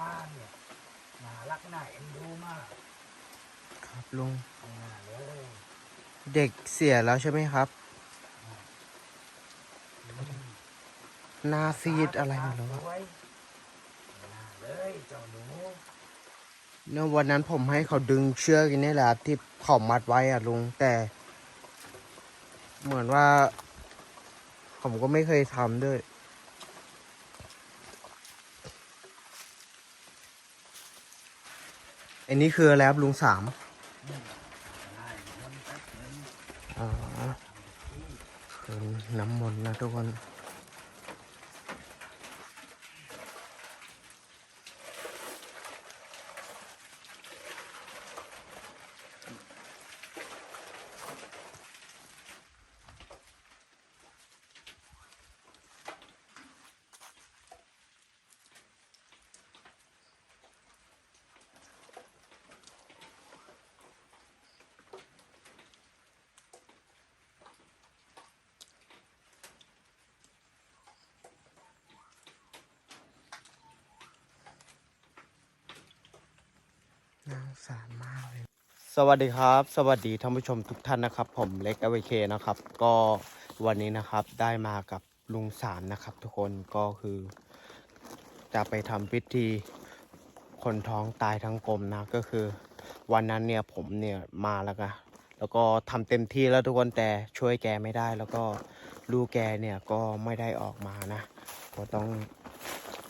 บ้านเนี่ยน่ารักน่าเอ็นดูมากครับลุงไม่น่าเลยเด็กเสียแล้วใช่ไหมครับ หน้าซีดอะไรหมดแล้วอะไม่น่าเลยเจ้าหนูเนื่อวันนั้นผมให้เขาดึงเชือกนี่แหละครับที่เขามัดไว้อะลุงแต่ เหมือนว่า ผมก็ไม่เคยทำด้วย อันนี้คืออะไรครับลุงสามอ๋อน้ำมนต์นะทุกคน น่าสารมากเลย สวัสดีครับ สวัสดีท่านผู้ชมทุกท่านนะครับ ผมเล็กเอวเคนะครับ ก็วันนี้นะครับได้มากับลุงสารนะครับ ทุกคนก็คือ จะไปทำพิธีคนท้องตายทั้งกลมนะก็คือ วันนั้นเนี่ยผมเนี่ยมาแล้วก็แล้วก็ทำเต็มที่แล้วทุกคนแต่ช่วยแกไม่ได้ แล้วก็ลูกแกเนี่ยก็ไม่ได้ออกมานะก็ต้อง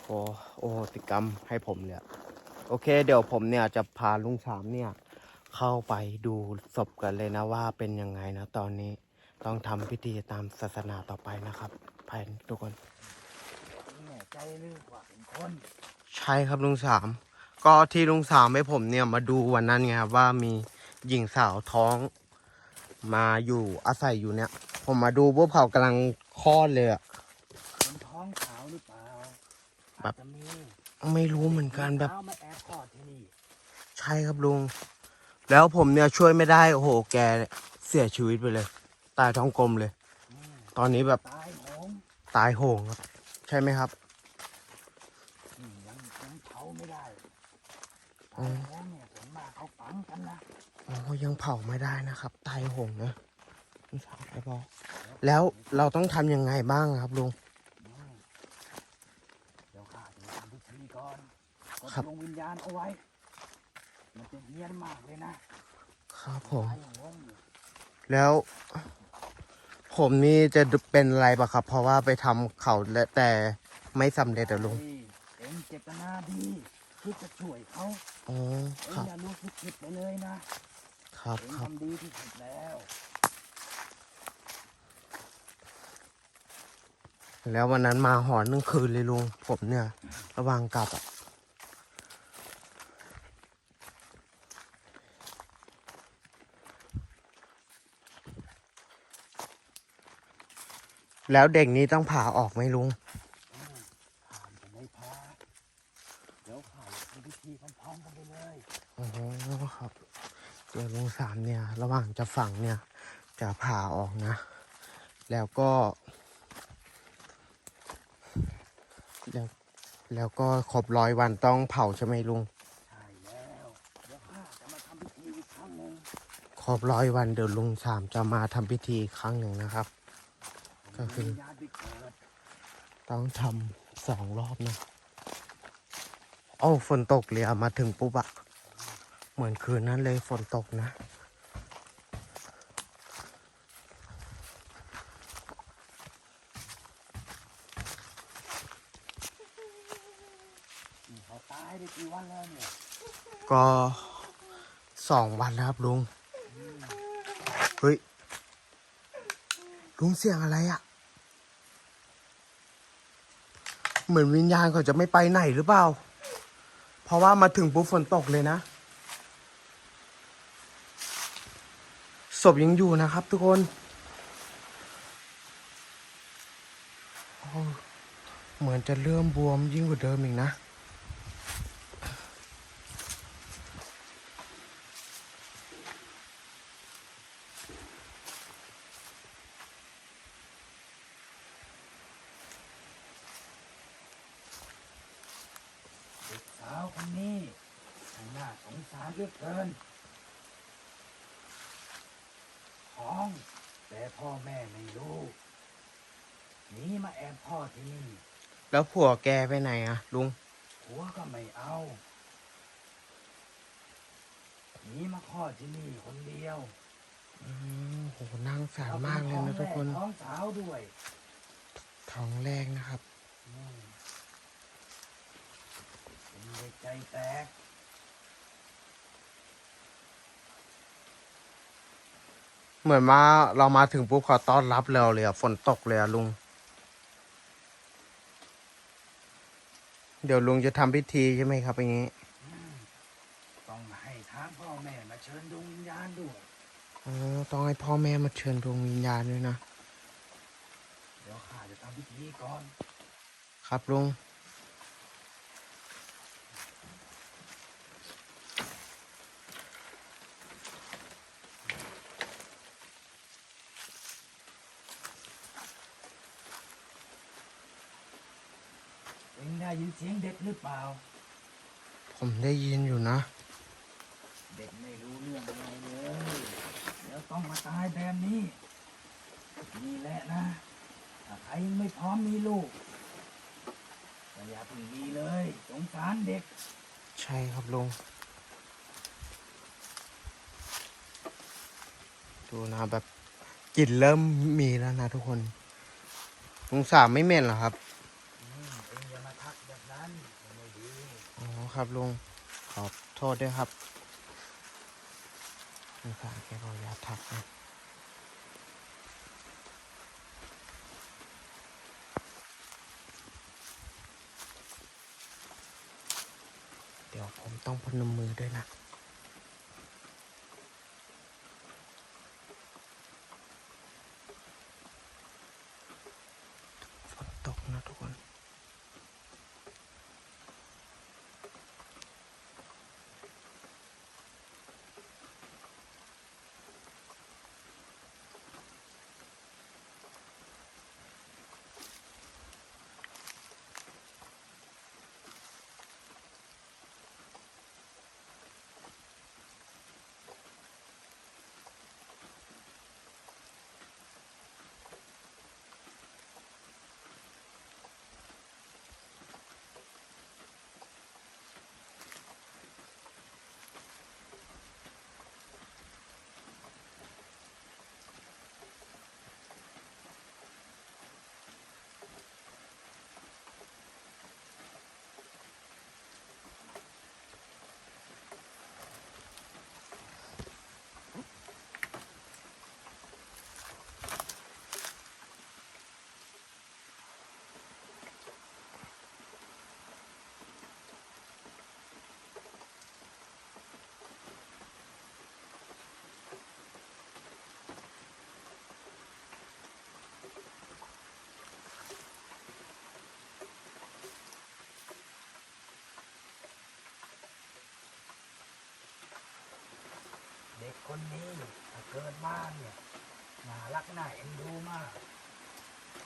โอโอโหติกรรมให้ผมเนี่ย โอเค เดี๋ยวผมเนี่ยจะพาลุงสามเนี่ย เข้าไปดูศพกันเลยนะว่าเป็นยังไงนะตอนนี้ต้องทำพิธีตามศาสนาต่อไปนะครับไปทุกคนแน่ใจหรือว่าเป็นคน ใช่ครับลุงสาม ก็ที่ลุงสามให้ผมเนี่ยมาดูวันนั้นไงครับว่ามีหญิงสาวท้องมาอยู่อาศัยอยู่เนี่ย ผมมาดูพวกเขากำลังคลอดเลยอะคนท้องขาวหรือเปล่าแบบอาจจะมี ไม่รู้เหมือนกันแบบขาวมาแอบคลอดที่นี่ใช่ครับลุง แล้วผมเนี่ยช่วยไม่ได้ โอ้โห แกเสียชีวิตไปเลย ตายท้องกลมเลยอืมตอนนี้แบบตายโหงตายโหงครับ ใช่ไหมครับ อืมยังยังเผาไม่ได้อืตายมโหงเนี่ยส่วนมากเขาฝังกันนะโอ้ยังเผาไม่ได้นะครับ ตายโหงนะลุงสาวไปบอก แล้วเราต้องทำยังไงบ้างครับลุง อืมเดี๋ยวข้าจะทำพิธีก่อนกด ครับ ดวงวิญญาณเอาไว้ มันจะเฮี้ยนมากเลยนะครับผมตายโหงเนี่ยแล้ว ผมนี่จะเป็นอะไรปะครับ เพราะว่าไปทำเขาและแต่ไม่สำเร็จอะลุงเฮ้ยเอ็งเจตนาดีคิดจะช่วยเขาอ๋อเอ็งครับอย่ารู้สึกผิดไปเลยนะครับเอ็งครับ ทำดีที่สุดแล้ว แล้ววันนั้นมาหอนทั้งคืนเลยลุงผมเนี่ย ระหวังกลับอะ แล้วเด็กนี้ต้องผ่าออกไหมลุงอืมข้ามจะไม่พาเดี๋ยวข้าจะทำพิธีพร้อมๆกันไปเลยโอ้ครับเดี๋ยวลุงสามเนี่ย ระหว่างจะฝังเนี่ย จะผ่าออกนะ แล้วก็ แล้วแล้วก็ครบร้อยวันต้องเผาใช่ไหมลุงใช่แล้วเดี๋ยวข้าจะมาทำพิธีอีกครั้งหนึ่งครบร้อยวันเดี๋ยวลุงสามจะมาทำพิธีอีกครั้งหนึ่งนะครับ ก็คือต้องทำสองรอบนะโอ้าฝนตกเลยอะมาถึงปุ๊บอะเหมือนคืนนั้นเลยฝนตกนะ ก็สองวันแล้วครับลุง เฮ้ย ลุงเสียงอะไรอะเหมือนวิญญาณเขาจะไม่ไปไหนหรือเปล่า เพราะว่ามาถึงปุ๊บฝนตกเลยนะ ศพยังอยู่นะครับทุกคนเหมือนจะเริ่มบวมยิ่งกว่าเดิมอีกนะ เด็กสาว เหลือเกินท้อง แต่พ่อแม่ไม่รู้หนีมาแอบพ่อที่นี่ แล้ว ผัวแกไปไหนอะลุงหัวก็ไม่เอาหนีมาพ่อที่นี่คนเดียวอืมโหน่าสงสารมากเลยนะทุกคนท้องสาวด้วยท้องแรกนะครับอืมเป็นเด็กใจแตกเหมือนว่าเรามาถึงปุ๊บเขาต้อนรับเราเลยอะฝนตกเลยอะลุง เดี๋ยวลุงจะทำพิธีใช่ไหมครับอย่างนี้อืมต้องให้ทางพ่อแม่มาเชิญดวงวิญญาณด้วยอ๋อต้องให้พ่อแม่มาเชิญดวงวิญญาณด้วยนะ เดี๋ยวข้าจะทำพิธีก่อน ครับลุง ได้ยินเสียงเด็กหรือเปล่า ผมได้ยินอยู่นะ เด็กไม่รู้เรื่องอะไรเลย เดี๋ยวต้องมาตายแบบนี้ นี่แหละนะถ้าใครยังไม่พร้อมมีลูกก็อย่าเพิ่งมีเลย สงสารเด็ก ใช่ครับลุง ดูนะแบบกลิ่นเริ่มมีแล้วนะทุกคน ลุงสามไม่เหม็นเหรอครับ อืมเอ็งอย่ามาทักแบบนั้นมันไม่ดี อ๋อ ครับลุงขอโทษด้วยครับลุงสามแกบอกอย่าทักนะเดี๋ยวผมต้องพนมมือด้วยนะ คนนี้ถ้าเกิดมาเนี่ยน่ารักน่าเอ็นดูมาก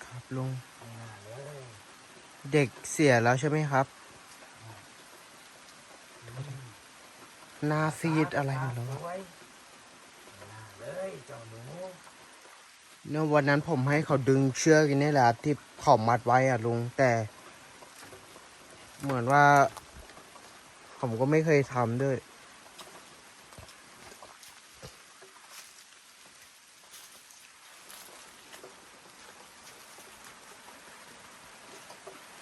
ครับลุงไม่น่าเลยเด็กเสียแล้วใช่ไหมครับ หน้าซีดอะไรหมดแล้วอะวยไม่น่าเลยเจ้าหนูเนี่ยวันนั้นผมให้เขาดึงเชือกอันนี่แหละที่เขามัดไว้อะลุงแต่ เหมือนว่า ผมก็ไม่เคยทำด้วย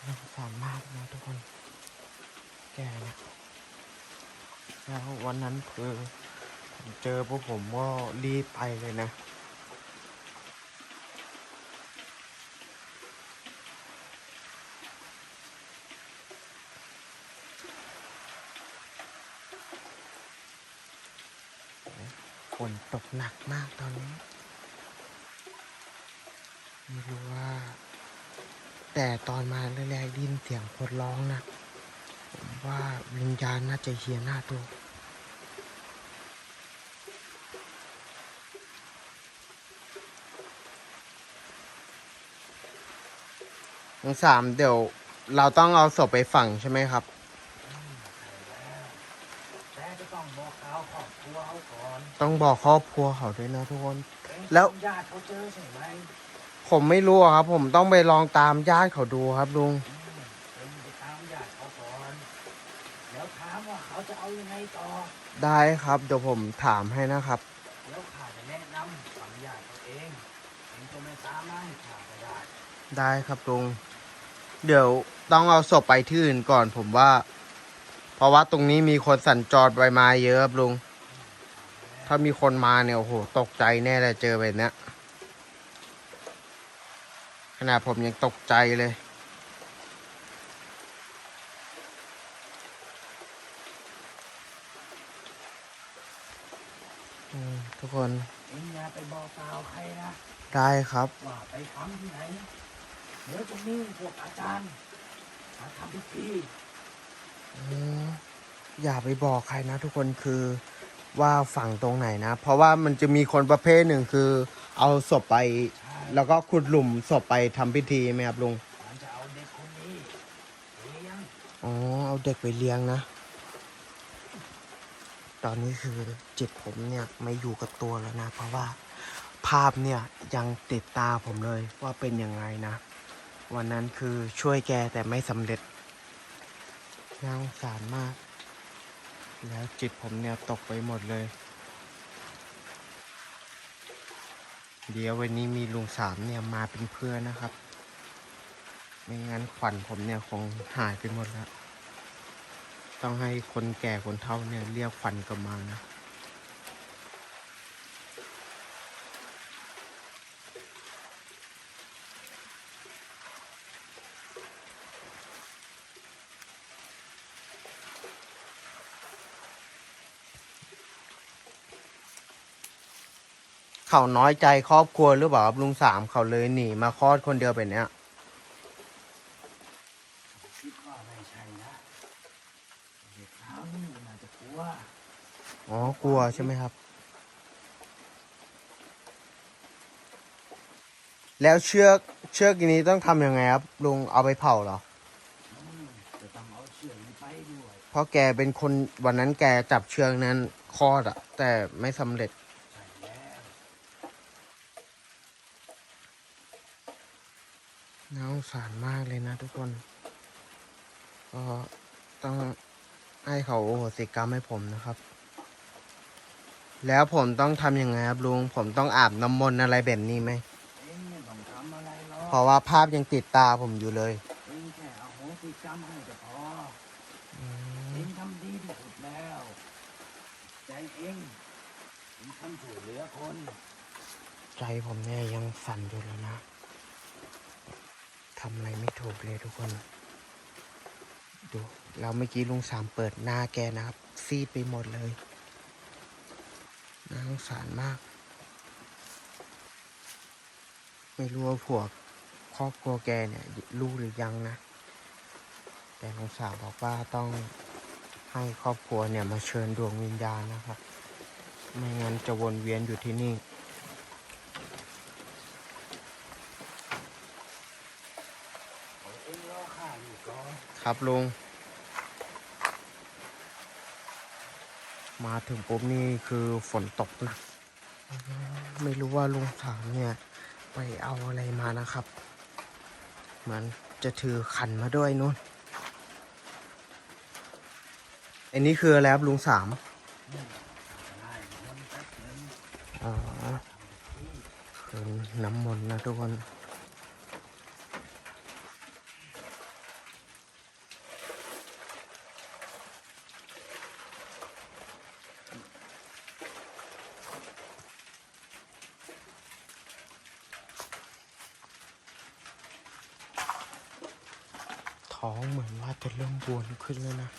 น่าสงสารมากนะทุกคน แกเนี่แล้ววันนั้นคือผมเจอพวกผมก็รีบไปเลยนะ ฝนตกหนักมากตอนนี้ ไม่รู้ว่า แต่ตอนมาแรกๆดินเสียงคนร้องนะผมว่าวิญญาณน่าจะเฮียหน้าตัวทั้งสามเดี๋ยวเราต้องเอาศพไปฝังใช่ไหมครับแต่จะต้องบอกต้องบอกครอบครัวเขาด้วยนะทุกคน แล้วญาติเขาเจอใช่ไหม ผมไม่รู้ครับ ผมต้องไปลองตามญาติเขาดูครับลุงเองไปตามญาติเขาก่อนแล้วถามว่าเขาจะเอายังไงต่อ ได้ครับ เดี๋ยวผมถามให้นะครับ แล้วข้าจะแนะนำฝังญาติเขาเองเองจะไม่ตามมาให้ข้าก็ได้ได้ครับลุงเดี๋ยวต้องเอาศพไปที่อื่นก่อน ผมว่า เพราะว่าตรงนี้มีคนสัญจรไปมาเยอะครับลุงถ้ามีคนมาเนี่ยโอ้โหตกใจแน่เลยเจอแบบเนี้ย นาดผมยังตกใจเลยอืมทุกคนเองอย่าไปบอกกล่าวใครนะ ได้ครับ ว่าไปทำที่ไหน เดี๋ยวตรงนี้พวกอาจารย์มาทำพิธีอืมอย่าไปบอกใครนะทุกคนคือว่าฝั่งตรงไหนนะ เพราะว่ามันจะมีคนประเภทหนึ่งคือ เอาศพไปใช่ แล้วก็ขุดหลุมศพไปทำพิธีไหมครับลุงมันจะเอาเด็กคนนี้เลี้ยงอ๋อเอาเด็กไปเลี้ยงนะ ตอนนี้คือจิตผมเนี่ยไม่อยู่กับตัวแล้วนะ เพราะว่าภาพเนี่ยยังติดตาผมเลยว่าเป็นยังไงนะ วันนั้นคือช่วยแกแต่ไม่สำเร็จน่าสงสารมาก แล้วจิตผมเนี่ยตกไปหมดเลย เดี๋ยววันนี้มีลุงสามเนี่ยมาเป็นเพื่อนนะครับ ไม่งั้นขวัญผมเนี่ยคงหายไปหมดแล้ว ต้องให้คนแก่คนเฒ่าเนี่ยเรียกขวัญกลับมานะ เขาน้อยใจครอบครัวหรือเปล่าครับลุงสามเขาเลยหนีมาคลอดคนเดียวแบบเนี้ยคิดว่าไม่ใช่นะเด็กสาวนี่น่าจะกลัวอ๋อกลัวใช่ไหมครับ แล้วเชือกเชือกอันนี้ต้องทำยังไงครับ ลุงเอาไปเผาเหรออืมจะต้องเอาเชือกนี้ไปด้วย เพราะแกเป็นคนวันนั้นแกจับเชือกนั้นคลอดอะแต่ไม่สำเร็จ ใช่แล้ว น่าสงสารมากเลยนะทุกคน ก็ต้องให้เขาโอโหสิกรรมให้ผมนะครับ แล้วผมต้องทำยังไงครับลุง ผมต้องอาบน้ำมนต์อะไรแบบนี้ไหม เองไม่ต้องทำอะไรหรอกเพราะว่าภาพยังติดตาผมอยู่เลยเองแค่เอาโหสิกรรมให้ก็พออืเอมงทำดีที่สุดแล้ว ใจเองเองทำช่วยเหลือคน ใจผมเนี่ยยังสั่นอยู่แล้วนะ ทำอะไรไม่ถูกเลยทุกคน ดูแล้วเมื่อกี้ลุงสามเปิดหน้าแกนะครับ ซีดไปหมดเลยน่าสงสารมาก ไม่รู้ว่าผัวครอบครัวแกเนี่ยรู้หรือยังนะ แต่ลุงสาวบอกว่าต้องให้ครอบครัวเนี่ยมาเชิญดวงวิญญาณนะครับ ไม่งั้นจะวนเวียนอยู่ที่นี่ เอาเองรอข้าอยู่ก่อน ครับลุง มาถึงปุ๊บนี่คือฝนตกหนักอืมไม่รู้ว่าลุงสามเนี่ย ไปเอาอะไรมานะครับ เหมือนจะถือขันมาด้วยนู่นอันนี้คืออะไรครับลุงสามได้เงินแป๊บนึงอ๋อคือน้ำมนต์นะทุกคน ท้องเหมือนว่าจะเริ่มบวมขึ้นแล้วนะ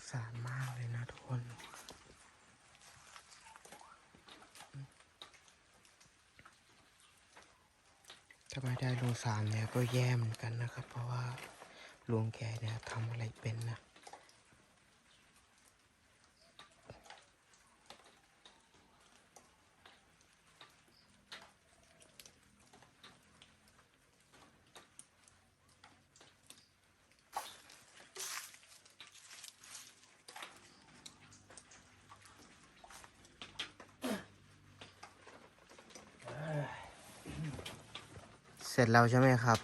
สงสารมากเลยนะทุกคนถ้าไม่ได้ลุงสามเนี่ยก็แย่เหมือนกันนะครับ เพราะว่าลุงแกเนี่ยทำอะไรเป็นนะ เสร็จแล้วใช่ไหมครับ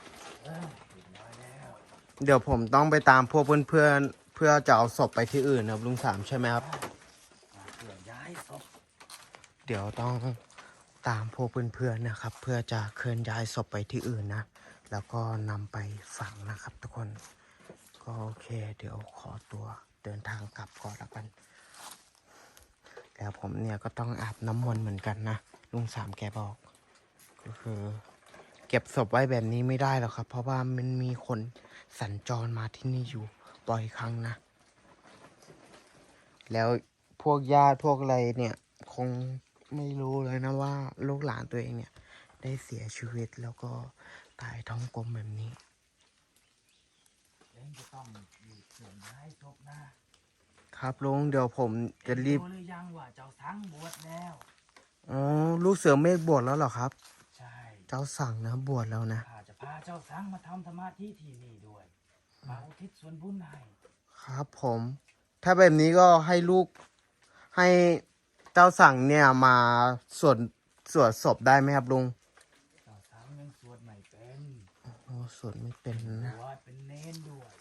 เดี๋ยวผมต้องไปตามพวกเพื่อนๆเพื่อจะเอาศพไปที่อื่นนะครับลุงสามใช่ไหมครับ เพื่อย้ายศพเดี๋ยวต้องตามพวกเพื่อนๆนะครับ เพื่อจะเคลื่อนย้ายศพไปที่อื่นนะ แล้วก็นำไปฝังนะครับ ทุกคน ก็โอเค เดี๋ยวขอตัวเดินทางกลับก่อนล้วกัน แล้วผมเนี่ยก็ต้องอาบน้ำมนต์เหมือนกันนะลุงสามแกบอก ก็คือ เก็บศพไว้แบบนี้ไม่ได้หรอกครับ เพราะว่ามันมีคนสัญจรมาที่นี่อยู่บ่อยครั้งนะ แล้วพวกญาติพวกอะไรเนี่ย คงไม่รู้เลยนะว่าลูกหลานตัวเองเนี่ย ได้เสียชีวิตแล้วก็ตายท้องกลมแบบนี้เองจะต้องอยู่เพื่อย้ายศพนะครับลุงเดี๋ยวผมจะรีบรู้หรือยังว่าเจ้าทั้งบวชแล้วอ๋อลูกเสือเมฆบวชแล้วเหรอครับใช่ เจ้าสั่งนะบวชแล้วนะข้าจะพาเจ้าทั้งมาทำธรรมะที่ที่นี่ด้วย มาอุทิศส่วนบุญให้ครับ ผม ถ้าแบบนี้ก็ให้ลูกให้เจ้าสั่งเนี่ยมาสวดสวดศพได้ไหมครับลุงเจ้าทั้งยังสวดไม่เป็นโอ้สวดไม่เป็นนะบวชเป็นเน้นด้วย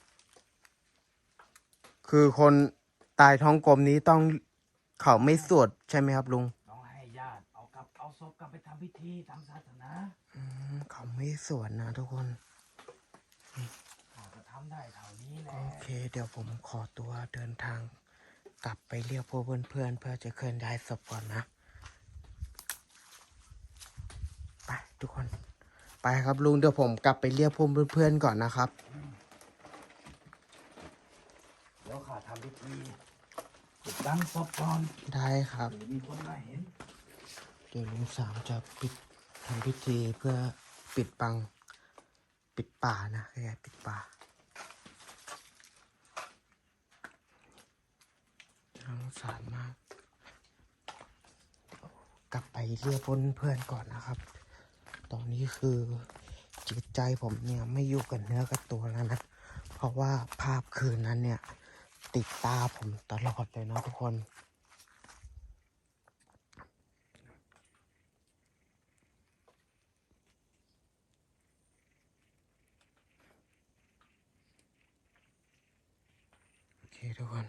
คือคนตายท้องกลมนี้ต้องเขาไม่สวดใช่ไหมครับลุง พกลับไปทำพิธีทางศาสนาอืมเขาไม่สวดนะทุกคนข้าก็ทำได้เท่านี้แหละโอเค เดี๋ยวผมขอตัวเดินทาง กลับไปเรียกพวกเพื่อนๆเพื่อจะเคลื่อนย้ายศพก่อนนะ ไปทุกคน ไปครับลุงเดี๋ยวผมกลับไปเรียกพวกเพื่อนๆก่อนนะครับ เดี๋ยวข้าทำพิธีปิดบังศพก่อนได้ครับ หรือมีคนมาเห็นเดี๋ยวลุงสามจะปิดทำพิธีเพื่อปิดบัง ปิดป่านะแค่ปิดป่าน่างสารมาก กลับไปเรียกเพื่อนๆก่อนนะครับ ตอนนี้คือจิตใจผมเนี่ยไม่อยู่กับเนื้อกับตัวแล้วนะ เพราะว่าภาพคืนนั้นเนี่ย ติดตาผมตลอดเลยนะทุกคน เคทุกคน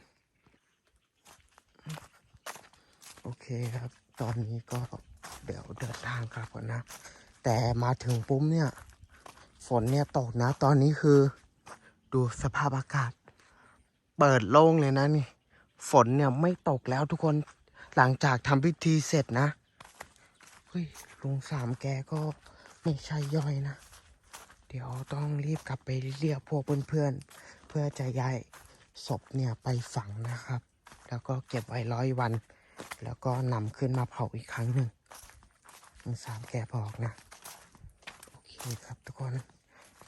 โอเคครับ ตอนนี้ก็เดี๋ยวเดินทางกลับนนะ แต่มาถึงปุ๊บเนี่ย ฝนเนี่ยตกนะ ตอนนี้คือดูสภาพอากาศ เปิดโล่งเลยนะนี่ ฝนเนี่ยไม่ตกแล้วทุกคนหลังจากทำพิธีเสร็จนะเฮ้ยลุงสามแกก็ไม่ใช่ย่อยนะ เดี๋ยวต้องรีบกลับไปเรียกพวกเพื่อนๆเพื่อจะย้าย ศพเนี่ยไปฝังนะครับ แล้วก็เก็บไว้ร้อยวัน แล้วก็นำขึ้นมาเผาอีกครั้งหนึ่งลุงสามแกบอกนะ โอเคครับทุกคน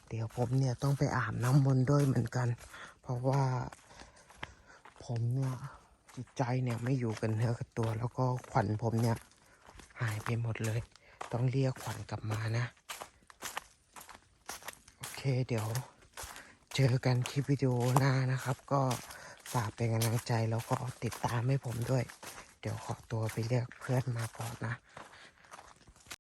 เดี๋ยวผมเนี่ยต้องไปอาบน้ำมนต์ด้วยเหมือนกัน เพราะว่าผมเนี่ยจิตใจเนี่ยไม่อยู่กันเนื้อกับตัว แล้วก็ขวัญผมเนี่ยหายไปหมดเลย ต้องเรียกขวัญกลับมานะ โอเคเดี๋ยว เจอกันคลิปวิดีโอหน้านะครับ ก็ฝากเป็นกำลังใจแล้วก็ติดตามให้ผมด้วย เดี๋ยวขอตัวไปเรียกเพื่อนมาก่อนนะ